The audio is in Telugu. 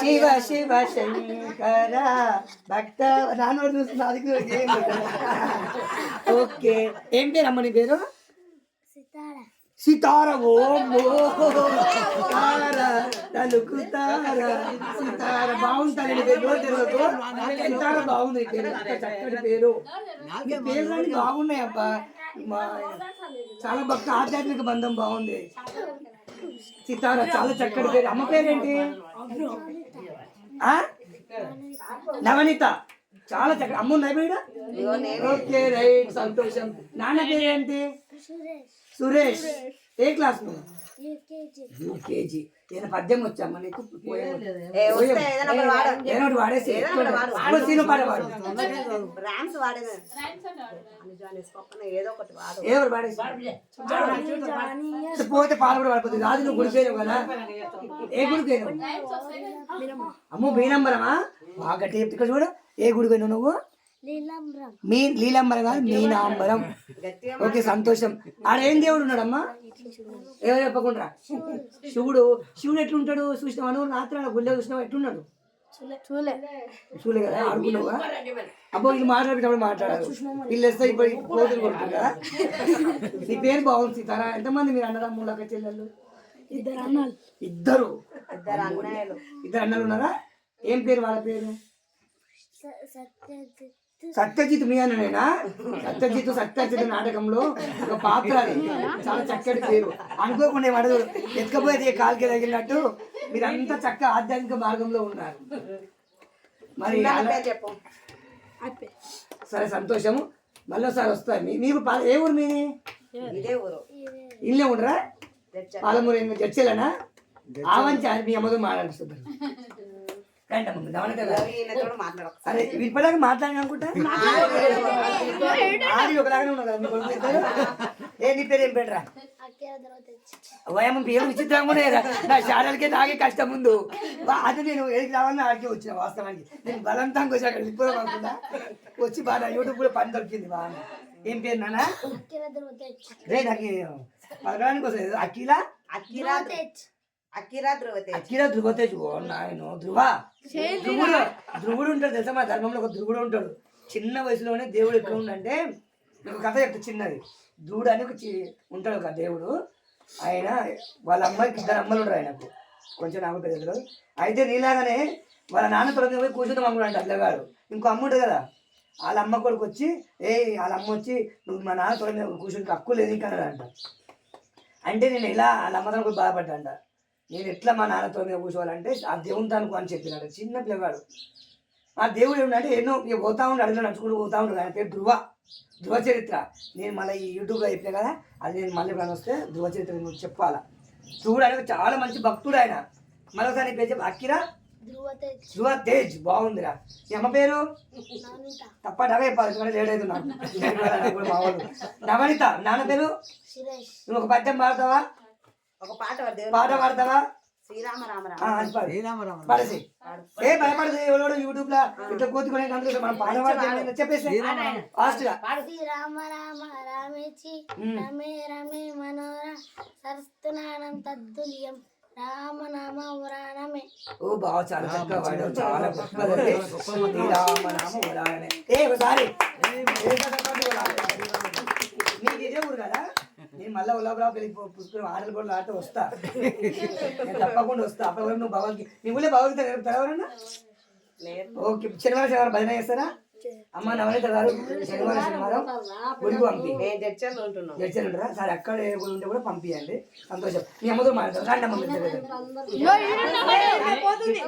శివ శివ శంకర భక్త. నాన్నోడు చూస్తున్నా అది కూడా ఏం లేదు. ఓకే. ఏం పేరు అమ్మ నీ పేరు? సితార. ఓ తార. తలుకుతార సితార బాగుంటుంది సితార బాగుంది పేరు. చక్కటి పేరు. పేరు బాగున్నాయి అబ్బా చాలా భక్త ఆధ్యాత్మిక బంధం బాగుంది. సితార చాలా చక్కటి పేరు. అమ్మ పేరేంటి? నవనీత. చాలా చక్కటి అమ్మ ఉన్నాయి ఓకే రైట్. సంతోషం. నాన్న పేరేంటి? సురేష్. ఏ క్లాస్ యూకేజీ నేను పద్యం వచ్చామ్మా నీకు వాడేసి ఎక్కువ సీను పాట వాడు. ర్యామ్స్ వాడేది. ఏదో ఒకటి వాడు. ఏదో ఒకటి వాడేసి. పోతే పాలు కూడా పడిపోతుంది. రాజు నువ్వు గుడిపోయావు కదా? ఏ గుడిపోయావు అమ్మో మీనంబరమా బాగా గట్టి చెప్తే ఇక్కడ చూడు. ఏ గుడికి పోయినావు నువ్వు? మీ లీలంబరం కాదు మీనాంబరం. ఓకే సంతోషం. ఆడ ఏం దేవుడు ఉన్నాడమ్మా? ఏమో చెప్పకుండా. శివుడు శివుడు ఎట్లుంటాడు? చూసినావా రాత్రి ఆడ గుళ్ళో చూసినావా? ఎట్లున్నాడు? చూలే కదా ఆడుకున్నావా? అబ్బో ఇది మాట్లాడేటప్పుడు మాట్లాడారు వీళ్ళు వస్తే ఇప్పుడు కోతులు కొడుతుందా? నీ పేరు బాగుంది సీతారా ఎంతమంది మీరు అన్నదమ్ములు అక్క చెల్లెళ్ళు? ఇద్దరు అన్నలు. ఇద్దరు. ఇద్దరు అన్నలు ఉన్నారా? ఏం పేరు వాళ్ళ పేరు? సత్యజిత్ మీ అన్ననేనా? సత్యజిత్ సత్యజిత్ నాటకంలో ఒక పాత్ర అది. చాలా చక్కటి పేరు. అనుకోకుండా ఏం అడగదు ఎత్తుకపోతే కాలుకి తగిలినట్టు మీరంతా చక్క ఆధ్యాత్మిక మార్గంలో ఉన్నారు. మరి సరే సంతోషము. మళ్ళీ ఒకసారి వస్తారు మీ మీరు ఏ ఊరు మీది? ఇదే ఊరు. ఇల్లే ఉండరా. పాలమూరు జడ్చెలనా ఆవంచి మీ అమ్మతో మాట్లాడుతుంది మాట్లాడకు అరే ఇప్పటిదాకా మాట్లాడిన అనుకుంటా? ఆడి ఒకలాగానే ఉన్నారు కదా మీ కొడుకు ఇద్దరు? ఏ నీ పేరు ఏం పేరురా వయమ్మ పేరు విచిత్రంగా నా శాలకే నాకే కష్టం ముందు. అది నేను ఏడికి రావాలని ఆడికి వచ్చిన వాస్తవానికి. నేను బలవంతంగా వచ్చి అక్కడ వెళ్ళిపోదాం అనుకున్నా వచ్చి బాగా యూట్యూబ్లో పని దొరికింది బాగా ఏం పేరు నాన్న? రే నాకు వస్తుంది అఖిల? అకిరా అకిరా ధ్రువతే అఖిల ధృవతేజ్ ఓ నాయన ధృవ ధ్రువుడు ధ్రువుడు ఉంటాడు తెలుసా మా ధర్మంలో? ఒక ధ్రువుడు ఉంటాడు. చిన్న వయసులోనే దేవుడు ఎట్లా ఉండంటే ఒక కథ చెప్తా చిన్నది. ధ్రువుడు అని ఒక చి- ఉంటాడు ఒక దేవుడు. ఆయన వాళ్ళ అమ్మాయికి ఇద్దరు అమ్మలు ఉంటారు ఆయనకు. కొంచెం నాకు పెద్దలు అయితే నీలాగానే వాళ్ళ నాన్న తొలగి పోయి కూర్చుందాం అమ్ముడు అల్లగాడు ఇంకో అమ్మ ఉంటుంది కదా వాళ్ళ అమ్మ కొడుకు వచ్చి ఏ వాళ్ళ అమ్మ వచ్చి నువ్వు మా నాన్న తొలగి కూర్చుని హక్కు లేదు ఇంకా అంట అంటే నేను ఎలా వాళ్ళ అమ్మతో కూడా బాధపడ్డా అంట. నేను ఎట్లా మా నాన్నతో మీద కూర్చోవాలంటే ఆ దేవుని అనుకో అని చెప్పినాడు. చిన్న పిల్లగాడు. ఆ దేవుడు ఏమిటంటే ఎన్నో ఇక పోతా ఉండి అడిగిన నడుచుకుంటూ పోతా ఉంటాడు ఆయన పేరు ధృవ ధృవ చరిత్ర. నేను మళ్ళీ ఈ యూట్యూబ్లో చెప్పిన కదా అది నేను మళ్ళీ ఇప్పుడు వస్తే ధృవ చరిత్ర నువ్వు చెప్పాలా. ధృవుడు ఆయన చాలా మంచి భక్తుడు ఆయన. మరొకసారి నీ పేరు చెప్పు. అక్కిరా ధృవ తేజ్. బాగుందిరా. నీ అమ్మ పేరు? తప్ప డగా చెప్పాలి అవుతుంది నాకు. మా వాళ్ళు. నవనిత. నాన్న పేరు? నువ్వు ఒక పద్యం పాడతావా? ఒక పాట పాట పాడతావా? శ్రీరామ రామ రామ అది పాడు. పాడేసి. ఏ భయపడదు ఎవడో యూట్యూబ్లో ఇట్లా కోతుకునే అందులో మనం పాట పాడితే చెప్పేసి. ఫాస్ట్గా. శ్రీరామ రామ రామేచి ఉమ్. రమే రమే మనోర సరస్తునానం తద్దుల్యం రామ నామ పురాణమే ఓ బావ చాలా చక్కగా వాడావు చాలా గొప్పదండి శ్రీరామ నామ వరాలనే ఏ ఒకసారి నీకు ఇదే ఊరు కదా నేను మళ్ళీ ఉల్లాపురా పెళ్ళి పుస్తకం ఆటలు కూడా ఆట వస్తా నేను తప్పకుండా వస్తా అప్పటి వరకు నువ్వు భగవద్గీత నీ ఊళ్ళో భగవద్గీత నేర్పుతారా ఎవరన్నా ఓకే శనివారం శనివారం భజన చేస్తారా అమ్మ నవనీత గారు శనివారం శనివారం గుడికి పంపి చర్చలు ఉంటున్నాం ఉంటారా సరే అక్కడ ఏ గుడి ఉంటే కూడా పంపించండి సంతోషం మీ అమ్మతో మాట్లాడతారు రండి అమ్మ మీ.